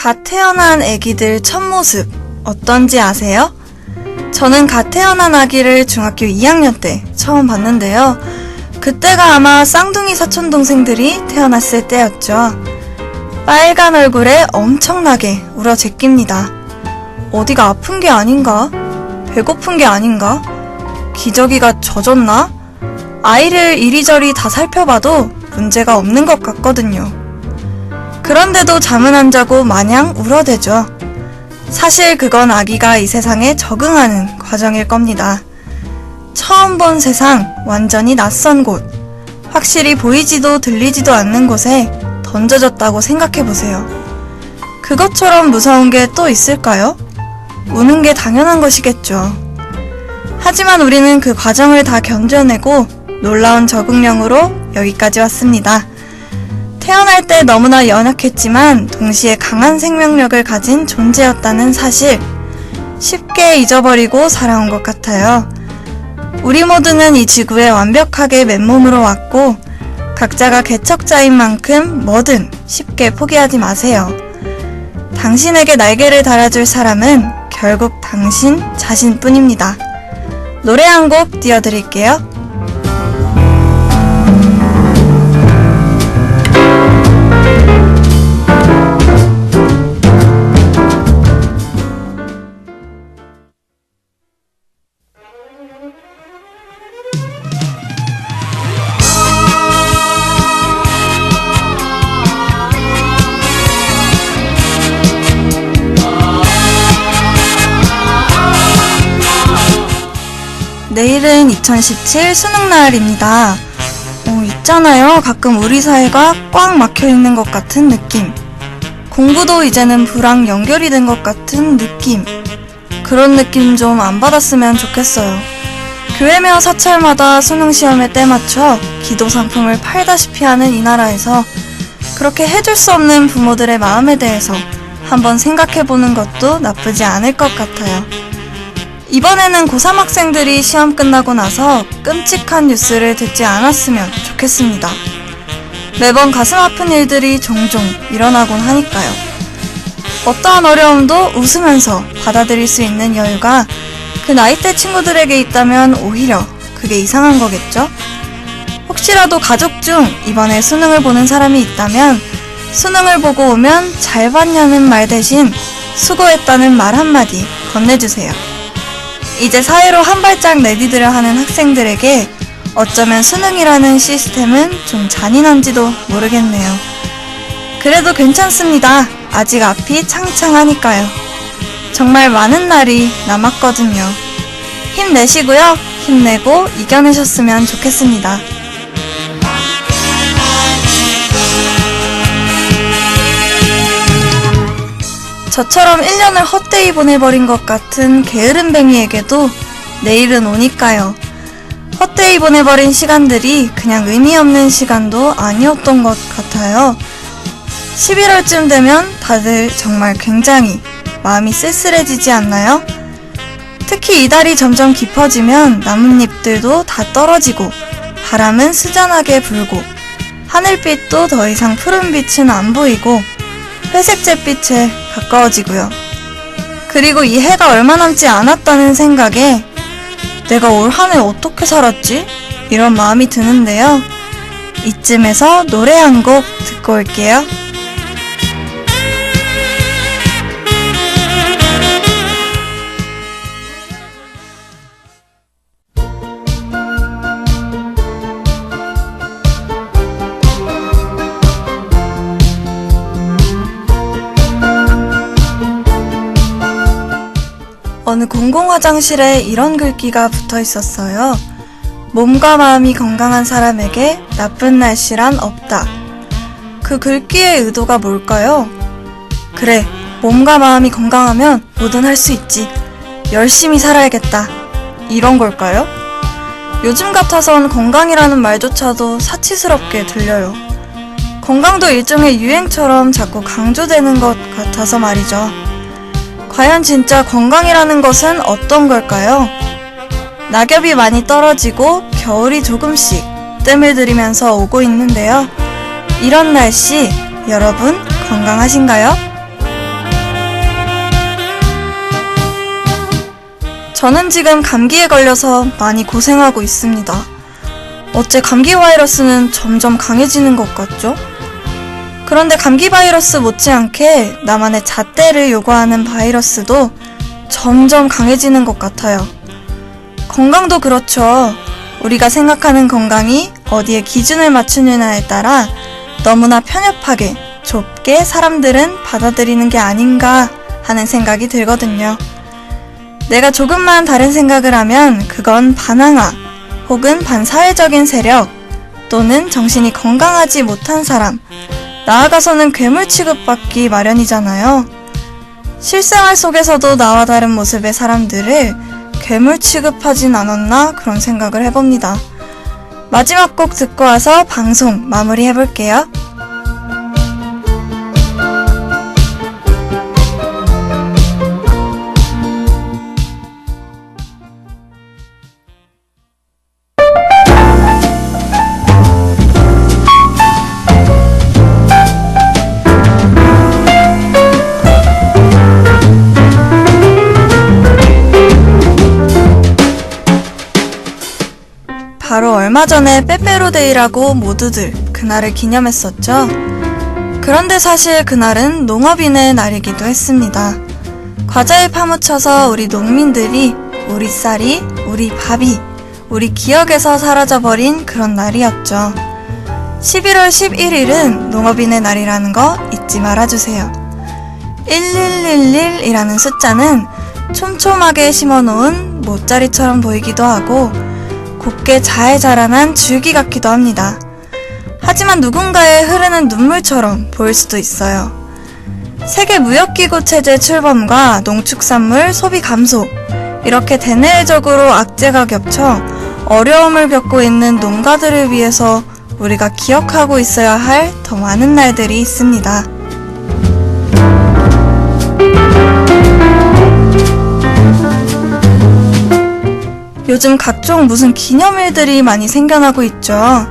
갓 태어난 아기들 첫 모습 어떤지 아세요? 저는 갓 태어난 아기를 중학교 2학년 때 처음 봤는데요. 그때가 아마 쌍둥이 사촌 동생들이 태어났을 때였죠. 빨간 얼굴에 엄청나게 울어 제낍니다. 어디가 아픈 게 아닌가? 배고픈 게 아닌가? 기저귀가 젖었나? 아이를 이리저리 다 살펴봐도 문제가 없는 것 같거든요. 그런데도 잠은 안 자고 마냥 울어대죠. 사실 그건 아기가 이 세상에 적응하는 과정일 겁니다. 처음 본 세상, 완전히 낯선 곳, 확실히 보이지도 들리지도 않는 곳에 던져졌다고 생각해 보세요. 그것처럼 무서운 게 또 있을까요? 우는 게 당연한 것이겠죠. 하지만 우리는 그 과정을 다 견뎌내고 놀라운 적응력으로 여기까지 왔습니다. 태어날 때 너무나 연약했지만 동시에 강한 생명력을 가진 존재였다는 사실 쉽게 잊어버리고 살아온 것 같아요. 우리 모두는 이 지구에 완벽하게 맨몸으로 왔고 각자가 개척자인 만큼 뭐든 쉽게 포기하지 마세요. 당신에게 날개를 달아줄 사람은 결국 당신 자신뿐입니다. 노래 한 곡 띄워드릴게요. 내일은 2017 수능날입니다. 어, 있잖아요. 가끔 우리 사회가 꽉 막혀 있는 것 같은 느낌. 공부도 이제는 불황 연결이 된 것 같은 느낌. 그런 느낌 좀 안 받았으면 좋겠어요. 교회며 사찰마다 수능 시험에 때 맞춰 기도 상품을 팔다시피 하는 이 나라에서 그렇게 해줄 수 없는 부모들의 마음에 대해서 한번 생각해 보는 것도 나쁘지 않을 것 같아요. 이번에는 고3 학생들이 시험 끝나고 나서 끔찍한 뉴스를 듣지 않았으면 좋겠습니다. 매번 가슴 아픈 일들이 종종 일어나곤 하니까요. 어떠한 어려움도 웃으면서 받아들일 수 있는 여유가 그 나이대 친구들에게 있다면 오히려 그게 이상한 거겠죠? 혹시라도 가족 중 이번에 수능을 보는 사람이 있다면 수능을 보고 오면 잘 봤냐는 말 대신 수고했다는 말 한마디 건네주세요. 이제 사회로 한 발짝 내디드려 하는 학생들에게 어쩌면 수능이라는 시스템은 좀 잔인한지도 모르겠네요. 그래도 괜찮습니다. 아직 앞이 창창하니까요. 정말 많은 날이 남았거든요. 힘내시고요. 힘내고 이겨내셨으면 좋겠습니다. 저처럼 1년을 헛되이 보내버린 것 같은 게으름뱅이에게도 내일은 오니까요. 헛되이 보내버린 시간들이 그냥 의미 없는 시간도 아니었던 것 같아요. 11월쯤 되면 다들 정말 굉장히 마음이 쓸쓸해지지 않나요? 특히 이달이 점점 깊어지면 나뭇잎들도 다 떨어지고 바람은 스잔하게 불고 하늘빛도 더 이상 푸른빛은 안 보이고 회색 잿빛에 가까워지고요. 그리고 이 해가 얼마 남지 않았다는 생각에 내가 올 한 해 어떻게 살았지? 이런 마음이 드는데요. 이쯤에서 노래 한 곡 듣고 올게요. 공공 화장실에 이런 글귀가 붙어 있었어요. 몸과 마음이 건강한 사람에게 나쁜 날씨란 없다. 그 글귀의 의도가 뭘까요? 그래, 몸과 마음이 건강하면 뭐든 할 수 있지. 열심히 살아야겠다. 이런 걸까요? 요즘 같아선 건강이라는 말조차도 사치스럽게 들려요. 건강도 일종의 유행처럼 자꾸 강조되는 것 같아서 말이죠. 과연 진짜 건강이라는 것은 어떤 걸까요? 낙엽이 많이 떨어지고 겨울이 조금씩 뜸을 들이면서 오고 있는데요. 이런 날씨 여러분 건강하신가요? 저는 지금 감기에 걸려서 많이 고생하고 있습니다. 어째 감기 바이러스는 점점 강해지는 것 같죠? 그런데 감기 바이러스 못지않게 나만의 잣대를 요구하는 바이러스도 점점 강해지는 것 같아요. 건강도 그렇죠. 우리가 생각하는 건강이 어디에 기준을 맞추느냐에 따라 너무나 편협하게 좁게 사람들은 받아들이는 게 아닌가 하는 생각이 들거든요. 내가 조금만 다른 생각을 하면 그건 반항아 혹은 반사회적인 세력 또는 정신이 건강하지 못한 사람 나아가서는 괴물 취급받기 마련이잖아요. 실생활 속에서도 나와 다른 모습의 사람들을 괴물 취급하진 않았나 그런 생각을 해봅니다. 마지막 곡 듣고 와서 방송 마무리 해볼게요. 얼마 전에 빼빼로데이라고 모두들 그날을 기념했었죠. 그런데 사실 그날은 농업인의 날이기도 했습니다. 과자에 파묻혀서 우리 농민들이 우리 쌀이, 우리 밥이, 우리 기억에서 사라져버린 그런 날이었죠. 11월 11일은 농업인의 날이라는 거 잊지 말아주세요. 1111이라는 숫자는 촘촘하게 심어놓은 모짜리처럼 보이기도 하고 곱게 잘 자라난 줄기 같기도 합니다. 하지만 누군가의 흐르는 눈물처럼 보일 수도 있어요. 세계 무역기구 체제 출범과 농축산물 소비 감소, 이렇게 대내적으로 악재가 겹쳐 어려움을 겪고 있는 농가들을 위해서 우리가 기억하고 있어야 할 더 많은 날들이 있습니다. 요즘 각종 무슨 기념일들이 많이 생겨나고 있죠.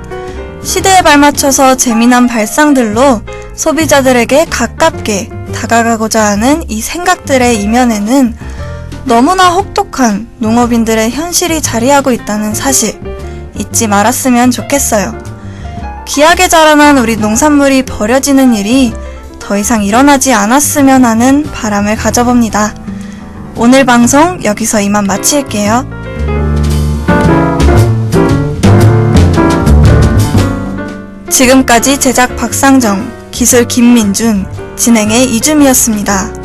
시대에 발맞춰서 재미난 발상들로 소비자들에게 가깝게 다가가고자 하는 이 생각들의 이면에는 너무나 혹독한 농업인들의 현실이 자리하고 있다는 사실 잊지 말았으면 좋겠어요. 귀하게 자라난 우리 농산물이 버려지는 일이 더 이상 일어나지 않았으면 하는 바람을 가져봅니다. 오늘 방송 여기서 이만 마칠게요. 지금까지 제작 박상정, 기술 김민준, 진행의 이줌이었습니다.